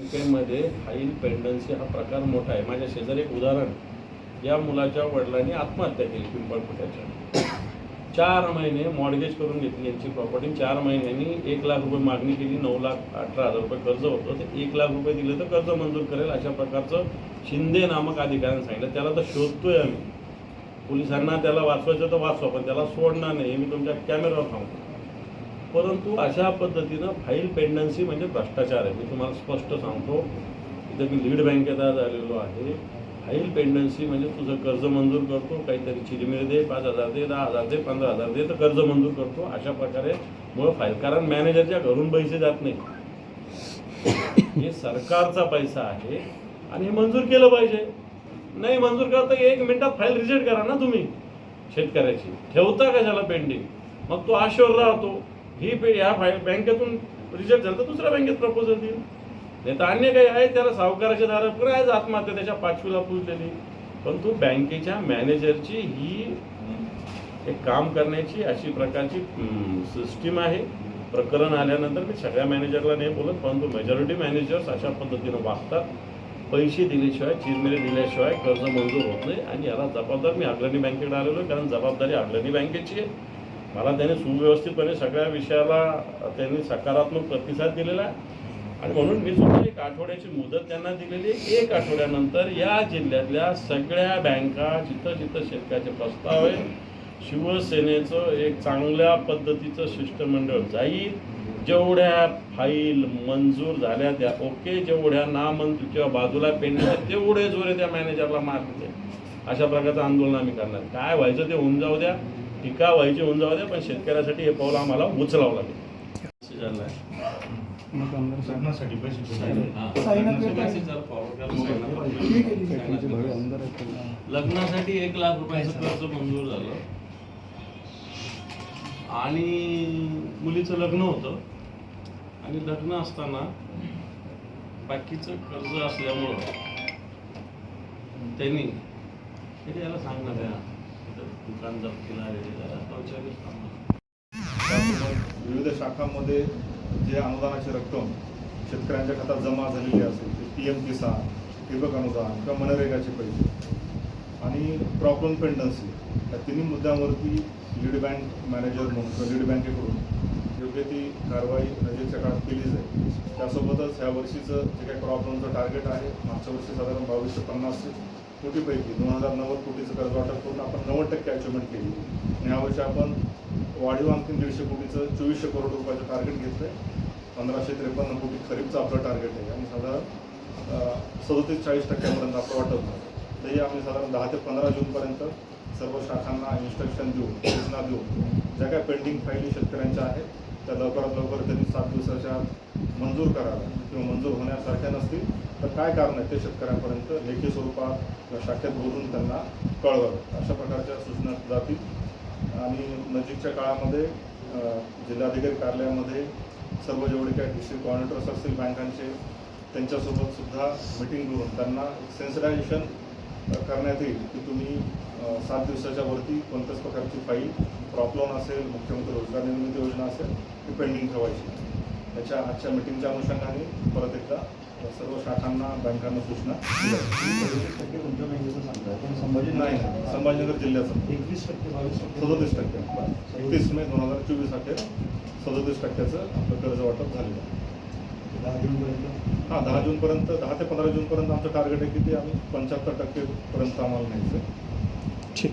बँकेमध्ये हाई पेंडन्सी हा प्रकार मोठा आहे. माझ्या शेजारी एक उदाहरण. या मुलाच्या वडिलांनी आत्महत्या केली पिंपळपुट्याच्या चार महिने मॉडगेज करून घेतली यांची प्रॉपर्टी चार महिन्यांनी एक लाख रुपये मागणी केली. नऊ लाख अठरा हजार रुपये कर्ज होतं. ते एक लाख रुपये दिले तर कर्ज मंजूर करेल अशा प्रकारचं शिंदे नामक अधिकाऱ्याने सांगितलं. त्याला तर शोधतोय आम्ही. पोलिसांना त्याला वाचवायचं तर वाचवा पण त्याला सोडणार नाही. हे मी तुमच्या कॅमेऱ्यावर सांगतो. परंतु अशा पद्धतीनं फाईल पेंडन्सी म्हणजे भ्रष्टाचार आहे. मी तुम्हाला स्पष्ट सांगतो इथं मी लीड बँकेत आज आलेलो आहे. फाईल पेंडन्सी म्हणजे तुझं कर्ज मंजूर करतो काहीतरी चिरमिर दे पाच हजार दे दहा हजार दे पंधरा हजार दे तर कर्ज मंजूर करतो. अशा प्रकारे मुळं फाईल कारण मॅनेजरच्या घरून पैसे जात नाही. हे सरकारचा पैसा आहे आणि हे मंजूर केलं पाहिजे. नाही मंजूर करता एक मिनिटात फाईल रिजेक्ट करा ना तुम्ही शेतकऱ्याची. ठेवता कशाला पेंडिंग मग तो आश्वर राहतो. ही पे या फाईल बँकेतून रिजेक्ट झालं तर दुसऱ्या बँकेत प्रपोजल देईल. नाही तर अन्य काही आहे त्याला सावकाराच्या दारात आहेच आत्महत्या त्याच्या पाचवीला पुजलेली. परंतु बँकेच्या मॅनेजरची ही एक काम करण्याची अशी प्रकारची सिस्टीम आहे. प्रकरण आल्यानंतर मी सगळ्या मॅनेजरला नाही बोलत परंतु मेजॉरिटी मॅनेजर्स अशा पद्धतीनं वागतात. पैसे दिल्याशिवाय चिरमिरे दिल्याशिवाय कर्ज मंजूर होत नाही. आणि याला जबाबदार मी अग्रणी बँकेकडे आलेलो आहे कारण जबाबदारी अग्रणी बँकेची आहे. मला त्याने सुव्यवस्थितपणे सगळ्या विषयाला त्यांनी सकारात्मक प्रतिसाद दिलेला आहे. आणि म्हणून मी सुद्धा एक आठवड्याची मुदत त्यांना दिलेली आहे. एक आठवड्यानंतर या जिल्ह्यातल्या सगळ्या बँका जिथं जिथं शेतकऱ्याचे प्रस्ताव आहे शिवसेनेचं एक चांगल्या पद्धतीचं शिष्टमंडळ जाईल जेवढ्या फाईल मंजूर झाल्या त्या ओके जेवढ्या नामंजूर किंवा बाजूला पेंडल्या तेवढे जोरे त्या मॅनेजरला मार्क अशा प्रकारचं आंदोलन आम्ही करणार. काय व्हायचं ते होऊन जाऊ द्या. टीका व्हायची होऊन जाऊ द्या पण शेतकऱ्यासाठी हे पाऊल आम्हाला उचलावं लागेल. झालं आहे. लग्नासाठी पैसे लग्नासाठी एक लाख रुपयाचं कर्ज मंजूर झालं. आणि मुलीचं लग्न होतं. आणि लग्न असताना बाकीचं कर्ज असल्यामुळं त्यांनी याला सांगणार या दुकान विविध शाखांमध्ये जे अनुदानाची रक्कम शेतकऱ्यांच्या खात्यात जमा झालेली असेल ते पी एम किसान ठिबक अनुदान किंवा मनरेगाचे पैसे आणि प्रॉब्लम पेंडन्सी या तिन्ही मुद्द्यांवरती लीड बँक मॅनेजर म्हणून किंवा लीड बँकेकडून योग्य ती कारवाई नजीकच्या काळात केली जाईल. त्यासोबतच ह्या वर्षीचं जे काही प्रॉब्लमचं टार्गेट आहे मागच्या वर्षी साधारण बावीसशे पन्नास कोटीपैकी दोन हजार नव्वद कोटीचं कर्ज वाटप करून आपण नव्वद टक्के अचिव्हमेंट केली. आणि यावर्षी आपण वाढीव आणखी दीडशे कोटीचं चोवीसशे करोड रुपयाचं टार्गेट घेतलं आहे पंधराशे त्रेपन्न कोटी खरीपचं आपलं टार्गेट आहे. आणि साधारण सदतीस चाळीस टक्क्यापर्यंत आपलं वाटप झालं. तरी आम्ही साधारण दहा ते पंधरा जूनपर्यंत सर्व शाखांना इन्स्ट्रक्शन देऊन सूचना देऊन ज्या काही पेंडिंग फाईली शेतकऱ्यांच्या आहेत त्या लवकरात लवकर त्यांनी सात दिवसाच्या मंजूर कराव्या किंवा मंजूर होण्यासारख्या नसतील तर काय कारण आहे ते शेतकऱ्यांपर्यंत लेखी स्वरूपात किंवा शाखेत बोलून त्यांना कळवावं. अशा प्रकारच्या सूचना जातील. आणि नजीकच्या काळामध्ये जिल्हाधिकारी कार्यालयामध्ये सर्व जेवढे काही डिस्ट्रिक्ट कॉर्डिनेटर्स असतील बँकांचे त्यांच्यासोबत सुद्धा मिटिंग घेऊन त्यांना सेन्सिटायझेशन करण्यात येईल की तुम्ही सात दिवसाच्या वरती कोणत्याच प्रकारची फाईल प्रॉब्लेम असेल मुख्यमंत्री रोजगार निर्मिती योजना असेल ती पेंडिंग ठेवायची. त्याच्या आजच्या मिटिंगच्या अनुषंगाने परत एकदा सर्व शाखांना बँकांना सूचना दिल्या. संभाजी नाही नाही, संभाजीनगर जिल्ह्याचं. एकवीस टक्के बावीस टक्के. सदोतीस टक्के. एकतीस मे दोन हजार चोवीस अखेर सदोतीस टक्क्याचं आपलं कर्ज वाटप झालेलं आहे. दहा जूनपर्यंत हां दहा जूनपर्यंत दहा ते पंधरा जूनपर्यंत आमचं टार्गेट आहे की ते आम्ही पंच्याहत्तर टक्केपर्यंत आम्हाला न्यायचं आहे. ठीक